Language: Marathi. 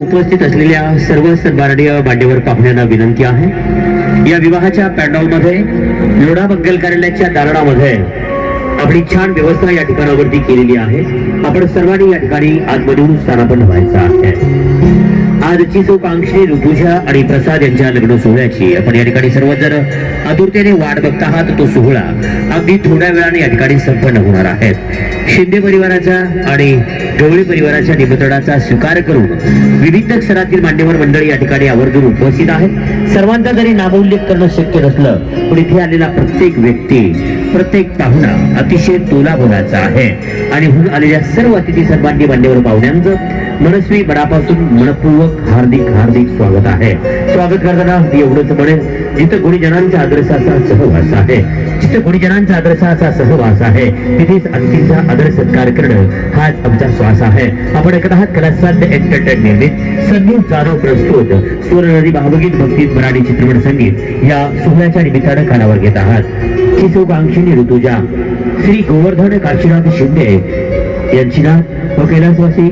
उपस्थित असलेल्या सर्व सरबारडीय भांडेवर पाहुण्यांना विनंती आहे. या विवाहाच्या पॅन्डॉलमध्ये लोढा बंगल कार्यालयाच्या दालनामध्ये आपली छान व्यवस्था या ठिकाणावरती केलेली आहे. आपण सर्वांनी या ठिकाणी आतमधून स्थानापन व्हायचं आहे. आजची शुभांक्षी ऋतुजा आणि प्रसाद यांच्या लग्न सोहळ्याची. आपण या ठिकाणी सर्वजण आतुरतेने वाट बघत आहात. तो सोहळा अगदी थोड्या वेळाने या ठिकाणी संपन्न होणार आहे. शिंदे परिवाराचा आणि गवळी परिवाराच्या निमंत्रणाचा स्वीकार करून विविध स्तरातील मान्यवर मंडळी या ठिकाणी आवर्जून उपस्थित आहेत. सर्वांचा जरी नामोल्लेख करणं शक्य नसलं पण इथे आलेला प्रत्येक व्यक्ती प्रत्येक पाहुणा अतिशय तोलाभराचा आहे. आणि होऊन आलेल्या सर्व अतिथी सर्वांनी मान्यवर पाहुण्यांचं मनस्वी मनापासून मनपूर्वक हार्दिक हार्दिक स्वागत आहे. स्वागत करताना एवढंच म्हणेन जिथं गुणीजनांचा आदर्शाचा सहवास आहे जिथं गुणीजनांचा आदर्शाचा सहवास आहे तिथेच अतिथीचा आदर सत्कार करणं हाच आमचा श्वास आहे. आपण ऐकत आहात कलासाध्य एंटरटेन निर्मित संगीत जाधव प्रस्तुत सुवर्णनदी भावगीत भक्तीत मराठी चित्रपट संगीत या सोहळ्याच्या निमित्तानं कानावर घेत आहात. शिशुकांक्षिणी ऋतुजा श्री गोवर्धन काशीनाथ शिंदे यांची ना व कैलासवासी